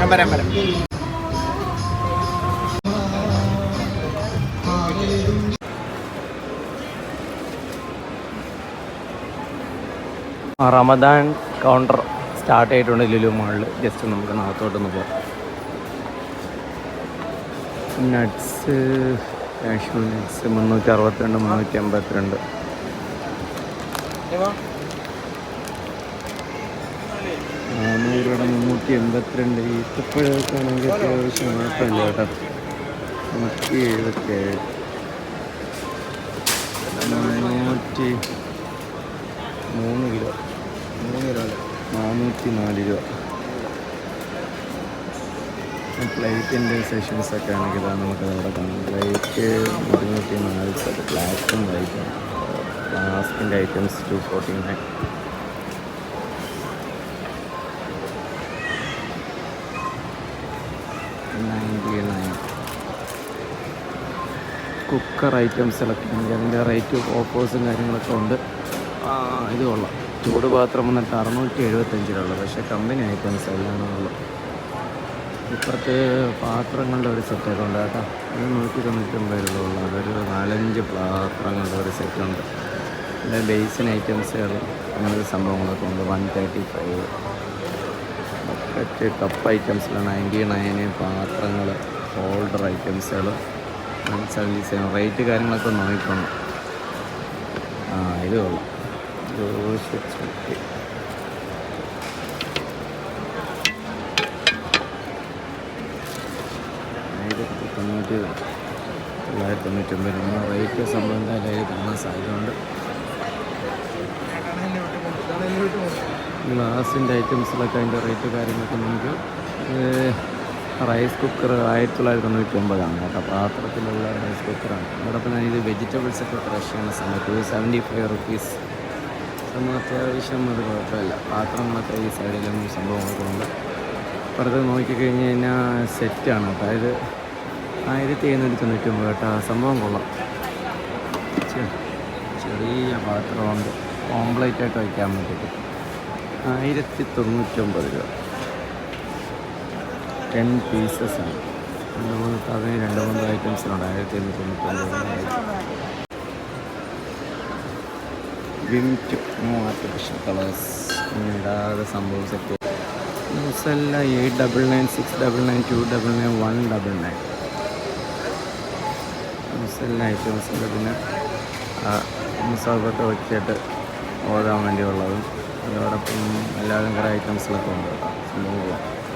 ഞാൻ വരാം വരാം. റമദാൻ കൗണ്ടർ സ്റ്റാർട്ട് ആയിട്ടുണ്ട് ലുലു മാളിൽ ജസ്റ്റ് നമുക്ക് നാത്തോട്ടൊന്ന് പോകാം നട്ട്സ് കാഷ്യൂ നട്ട്സ് മുന്നൂറ്റി അറുപത്തിരണ്ട് മുന്നൂറ്റി അമ്പത്തിരണ്ട് രൂപയുടെ മുന്നൂറ്റി എൺപത്തിരണ്ട്. ഈത്തപ്പഴക്കാണെങ്കിൽ അത്യാവശ്യം കുഴപ്പമില്ല കേട്ടോ. നൂറ്റി എഴുപത്തേഴ് നാനൂറ്റി മൂന്ന് കിലോ. മൂന്ന് കിലോ നാനൂറ്റി നാല് രൂപ. പ്ലേറ്റിന്റെ സെഷൻസൊക്കെ ആണെങ്കിൽ നമുക്ക് അവിടെ കാണാം. പ്ലേറ്റ് ഇരുന്നൂറ്റി നാൽപ്പത് ബ്ലാക്കും വൈറ്റും ഫ്ലാസ്കിന്റെ items two forty nine ninety nine. Cooker ഐറ്റംസിലൊക്കെ ആണെങ്കിൽ അതിന്റെ റേറ്റ് ഓഫേഴ്സും കാര്യങ്ങളൊക്കെ ഉണ്ട്. ഇത് കൊള്ളാം. ചൂട് പാത്രം വന്നിട്ട് അറുന്നൂറ്റി എഴുപത്തഞ്ചിലുള്ളത് പക്ഷേ കമ്പനി ഐറ്റംസ് എല്ലാം ഉള്ളു. ഇപ്പുറത്ത് പാത്രങ്ങളുടെ ഒരു സെറ്റൊക്കെ ഉണ്ട് കേട്ടോ. അത് നൂറ്റി തൊണ്ണൂറ്റൊമ്പത് രൂപ ഉള്ളു. അതൊരു നാലഞ്ച് പാത്രങ്ങളുടെ ഒരു സെറ്റുണ്ട്. പിന്നെ ബേസിൻ ഐറ്റംസുകൾ അങ്ങനത്തെ സംഭവങ്ങളൊക്കെ ഉണ്ട്. One thirty five. Bucket cup ഐറ്റംസിൽ ninety nine പാത്രങ്ങൾ ഹോൾഡർ ഐറ്റംസുകൾ സെവൻ റേറ്റ് കാര്യങ്ങളൊക്കെ ഒന്ന് നോക്കിക്കണം. ആ ഇത് കൊള്ളാം. ആയിരത്തി തൊണ്ണൂറ്റി തൊള്ളായിരത്തി തൊണ്ണൂറ്റൊമ്പത് രൂപ റേറ്റ് സംഭവം എന്തായാലും കാണാൻ സാധ്യതയുണ്ട് ഗ്ലാസിന്റെ ഐറ്റംസിലൊക്കെ അതിന്റെ റേറ്റ് കാര്യങ്ങളൊക്കെ നമുക്ക് റൈസ് കുക്കർ ആയിരത്തി തൊള്ളായിരത്തി തൊണ്ണൂറ്റി ഒമ്പതാണ് കേട്ടോ. പാത്രത്തിലുള്ള റൈസ് കുക്കറാണ്. അതോടൊപ്പം തന്നെ ഇത് വെജിറ്റബിൾസ് ഒക്കെ ക്രഷ് ചെയ്യുന്ന സമയത്ത് ഒരു സെവന്റി ഫൈവ് റുപ്പീസ് സംഭവം അത്യാവശ്യം ഒരു കുഴപ്പമില്ല. പാത്രങ്ങളൊക്കെ ഈ സൈഡിലും സംഭവങ്ങളൊക്കെ ഉണ്ട്. പുറത്ത് നോക്കിക്കഴിഞ്ഞ് കഴിഞ്ഞാൽ സെറ്റാണ് അതായത് ആയിരത്തി എഴുന്നൂറ്റി തൊണ്ണൂറ്റി ഒമ്പത് കേട്ടോ. സംഭവം കൊള്ളാം. ചെറിയ പാത്രമുണ്ട്. കോംപ്ലീറ്റ് ആയിട്ട് വയ്ക്കാൻ വേണ്ടിയിട്ട്. ആയിരത്തി തൊണ്ണൂറ്റൊമ്പത് രൂപ. ടെൻ പീസസ് ആണ്. രണ്ട് മൂന്ന് അതിന് രണ്ട് മൂന്ന് ഐറ്റംസിനുണ്ട് ആയിരത്തി എണ്ണൂറ്റി തൊണ്ണൂറ്റൊമ്പത് വിംറ്റ് നോ ആർട്ടിഫിഷ്യൽ കളേഴ്സ് ഇടാതെ സംഭവം set ന്യൂസല്ല eight double nine six double nine two double nine one double nine ന്യൂസല്ല items ഉണ്ട് പിന്നെ മുസാഫൊക്കെ വെച്ചിട്ട് ഓടാൻ വേണ്ടിയുള്ളതും. അതോടൊപ്പം എല്ലാവരും കുറേ ഐറ്റംസിലൊക്കെ ഉണ്ട് സംഭവം